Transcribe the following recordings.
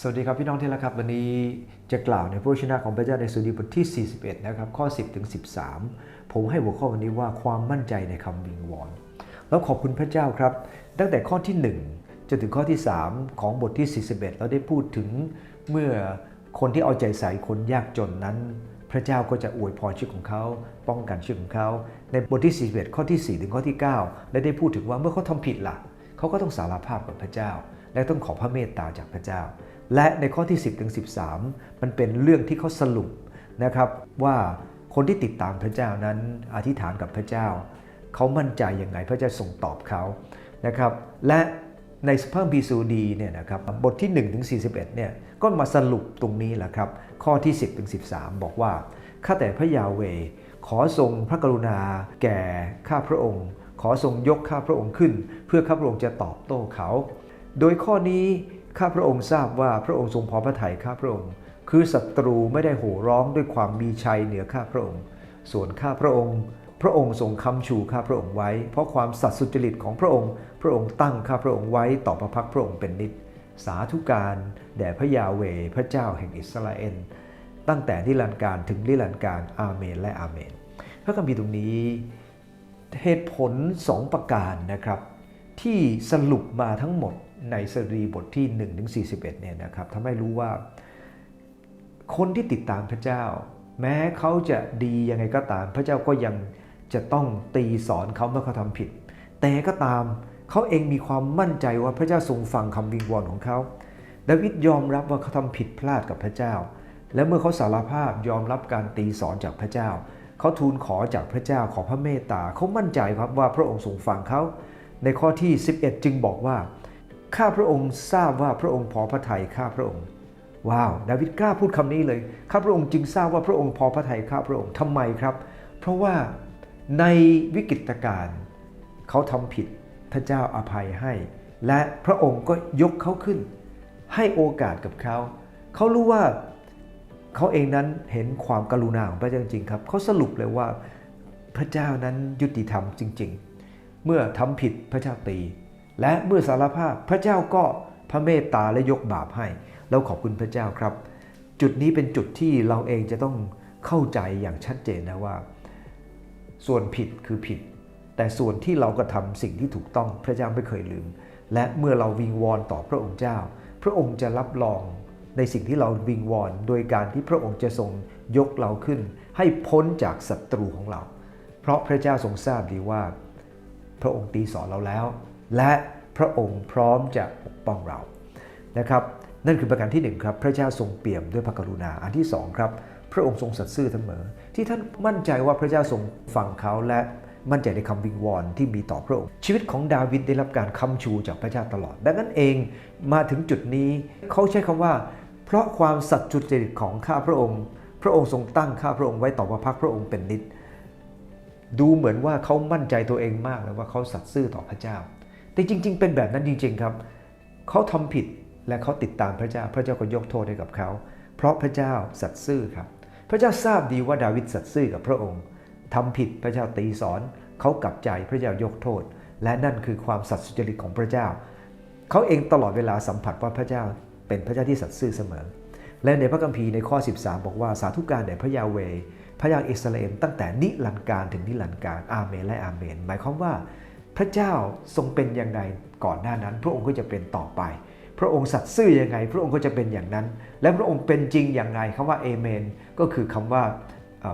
สวัสดีครับพี่น้องที่รักครับวันนี้จะกล่าวในพระวจนะของพระเจ้าในสุดีบทที่ 41 นะครับ ข้อ 10 ถึง 13 ผมให้หัวข้อวันนี้ว่าความมั่นใจในคำวิงวอนแล้วขอบคุณพระเจ้าครับ ตั้งแต่ข้อที่ 1 จนถึงข้อที่ 3 ของบทที่ 41 เราได้พูดถึงเมื่อคนที่เอาใจใส่คนยากจนนั้น พระเจ้าก็จะอวยพรชีวิตของเขา ป้องกันชีวิตของเขา ในบทที่ 41 ข้อที่ 4 ถึงข้อที่ 9 และได้พูดถึงว่าเมื่อเขาทำผิดล่ะ เขาก็ต้องสารภาพกับพระเจ้า และต้องขอพระเมตตาจากพระเจ้า และในข้อที่ 10ถึง13 มันเป็นเรื่องที่เขาสรุปนะครับว่าคนที่ติดตามพระเจ้านั้นอธิษฐานกับพระเจ้า เขามั่นใจยังไงพระเจ้าทรงตอบเขานะครับและในพระคัมภีร์สูดีเนี่ยนะครับบทที่1ถึง41เนี่ยก็มาสรุปตรงนี้แหละครับข้อที่ 10ถึง13 บอกว่าข้าแต่พระยาเวขอทรงพระกรุณาแก่ข้าพระองค์ ขอทรงยกข้าพระองค์ขึ้น เพื่อข้าพระองค์จะตอบโต้เขา โดยข้อนี้ ข้าพระองค์ทราบว่าพระองค์ทรงพอพระทัยข้าพระองค์ คือศัตรูไม่ได้โห่ร้องด้วยความมีชัยเหนือข้าพระองค์ ส่วนข้าพระองค์ พระองค์ทรงคำชูข้าพระองค์ไว้ เพราะความสัตย์สุจริตของพระองค์ พระองค์ตั้งข้าพระองค์ไว้ต่อพระพักพระองค์เป็นนิจสาธุการแด่พระยาเวพระเจ้าแห่งอิสราเอลตั้งแต่นิรันดร์การถึงนิรันดร์การอาเมนและอาเมน พระคัมภีร์ตรงนี้เหตุผลสองประการนะครับ ที่สรุปมาทั้งหมด ในสรีบทที่1ถึง41เนี่ยนะครับทำให้รู้ว่า คนที่ติดตามพระเจ้า แม้เขาจะดียังไงก็ตาม พระเจ้าก็ยังจะต้องตีสอนเขาเมื่อเขาทำผิด แต่ก็ตามเขาเองมีความมั่นใจว่าพระเจ้าทรงฟังคำวิงวอนของเขาดาวิดยอมรับว่าเขาทำผิดพลาดกับพระเจ้า และเมื่อเขาสารภาพยอมรับการตีสอนจากพระเจ้า เขาทูลขอจากพระเจ้าขอพระเมตตาเขามั่นใจครับว่าพระองค์ทรงฟังเขา ในข้อที่ 11 จึงบอกว่า ข้าพระองค์ทราบว่าพระองค์พอพระทัยข้าพระองค์ว้าวดาวิดกล้าพูดคำนี้เลยข้าพระองค์จึงทราบว่าพระองค์พอพระทัยข้าพระองค์ทำไมครับ เพราะว่าในวิกฤตการณ์เขาทำผิดพระเจ้าอภัยให้ และพระองค์ก็ยกเขาขึ้น ให้โอกาสกับเขาเขารู้ว่าเขาเองนั้นเห็นความกรุณาของพระเจ้าจริงๆครับเขาสรุปเลยว่าพระเจ้านั้นยุติธรรมจริง ๆ เมื่อทำผิดพระเจ้าตี และเมื่อสารภาพพระเจ้าก็พระเมตตาและยกบาปให้เราขอบคุณพระเจ้าครับ จุดนี้เป็นจุดที่เราเองจะต้องเข้าใจอย่างชัดเจนนะว่า ส่วนผิดคือผิด แต่ส่วนที่เรากระทำสิ่งที่ถูกต้องพระเจ้าไม่เคยลืม และเมื่อเราวิงวอนต่อพระองค์เจ้า พระองค์จะรับรองในสิ่งที่เราวิงวอน โดยการที่พระองค์จะทรงยกเราขึ้น ให้พ้นจากศัตรูของเรา เพราะพระเจ้าทรงทราบดีว่า พระองค์ตีสอนเราแล้ว และพระองค์พร้อมจะปกป้องเรานะครับนั่นคือประการที่หนึ่งครับพระเจ้าทรงเปี่ยมด้วยพระกรุณาอันที่สองครับพระองค์ทรงสัตย์ซื่อเสมอ ที่ท่านมั่นใจว่าพระเจ้าทรงฟังเขาและมั่นใจในคำวิงวอนที่มีต่อพระองค์ ชีวิตของดาวิดได้รับการคำชูจากพระเจ้าตลอด ดังนั้นเองมาถึงจุดนี้เขาใช้คำว่า เพราะความสัตย์สุจริตของข้าพระองค์ พระองค์ทรงตั้งข้าพระองค์ไว้ต่อพระพักพระองค์เป็นนิจดูเหมือนว่าเขามั่นใจตัวเองมากเลยว่าเขาสัตย์ซื่อต่อพระเจ้า แต่จริง ๆ เป็นแบบนั้นจริง ๆ ครับเขาทำผิดและเขาติดตามพระเจ้า พระเจ้าก็ยกโทษให้กับเขา เพราะพระเจ้าสัตย์ซื่อครับ พระเจ้าทราบดีว่าดาวิดสัตย์ซื่อกับพระองค์ทำผิดพระเจ้าตีสอนเขากลับใจพระเจ้ายกโทษ และนั่นคือความสัตย์สุจริตของพระเจ้าเขาเองตลอดเวลาสัมผัสว่าพระเจ้าเป็นพระเจ้าที่สัตย์ซื่อเสมอ และในพระคัมภีร์ในข้อ 13 บอกว่าสาธุการแด่พระยาเว พระยาอิสราเอลตั้งแต่นิรันดร์การถึงนิรันดร์การอาเมนและอาเมน หมายความว่า พระเจ้าทรงเป็นอย่างไรก่อนหน้านั้น พระองค์ก็จะเป็นต่อไป พระองค์สัตย์ซื่อยังไง พระองค์ก็จะเป็นอย่างนั้น และพระองค์เป็นจริงอย่างไรคำว่าเอเมน ก็คือคำว่า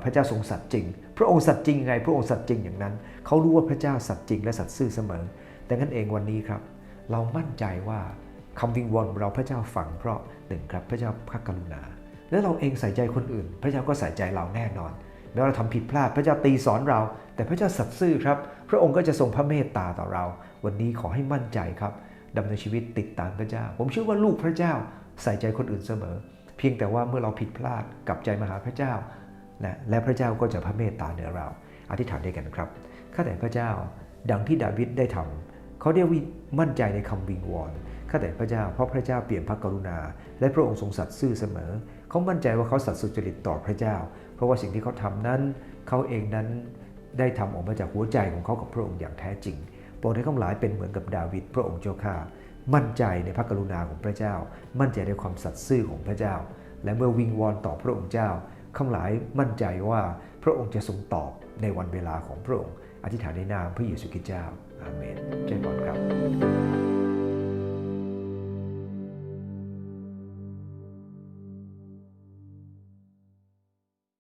พระเจ้าทรงสัตย์จริง พระองค์สัตย์จริงยังไง พระองค์สัตย์จริงอย่างนั้น เขารู้ว่าพระเจ้าสัตย์จริงและสัตย์ซื่อเสมอ แต่งั้นเองวันนี้ครับ เรามั่นใจว่าคำวิงวอนเราพระเจ้าฟังเพราะหนึ่งครับพระเจ้าพระกรุณา และเราเองใส่ใจคนอื่น พระเจ้าก็ใส่ใจเราแน่นอน แม้ว่าเราทำผิดพลาดพระเจ้าตีสอนเรา แต่พระเจ้าสัตย์ซื่อครับ พระองค์ก็จะทรงพระเมตตาต่อเรา วันนี้ขอให้มั่นใจครับดำเนินชีวิตติดตามพระเจ้า ผมเชื่อว่าลูกพระเจ้าใส่ใจคนอื่นเสมอ เพียงแต่ว่าเมื่อเราผิดพลาดกลับใจมาหาพระเจ้านะและพระเจ้าก็จะพระเมตตาเหนือเรา อธิษฐานด้วยกันครับข้าแต่พระเจ้าดังที่ดาวิดได้ทำเขาได้มั่นใจในคำวิงวอน ข้าแต่พระเจ้าเพราะพระเจ้าเปลี่ยมพระกรุณา และพระองค์ทรงสัตย์ซื่อเสมอ เขามั่นใจว่าเขาสัตย์สุจริตต่อพระเจ้า เพราะว่าสิ่งที่เขาทำนั้น เขาเองนั้นได้ทำออกมาจากหัวใจของเขากับพระองค์อย่างแท้จริงโปรดให้ข้าหลายเป็นเหมือนกับดาวิดพระองค์เจ้าข้ามั่นใจในพระกรุณาของพระเจ้า มั่นใจในความสัตย์ซื่อของพระเจ้า และเมื่อวิงวอนต่อพระองค์เจ้าข้าหลายมั่นใจว่าพระองค์จะทรงตอบในวันเวลาของพระองค์ อธิษฐานในนามพระเยซูคริสต์เจ้าอาเมนเจ้าพรครับ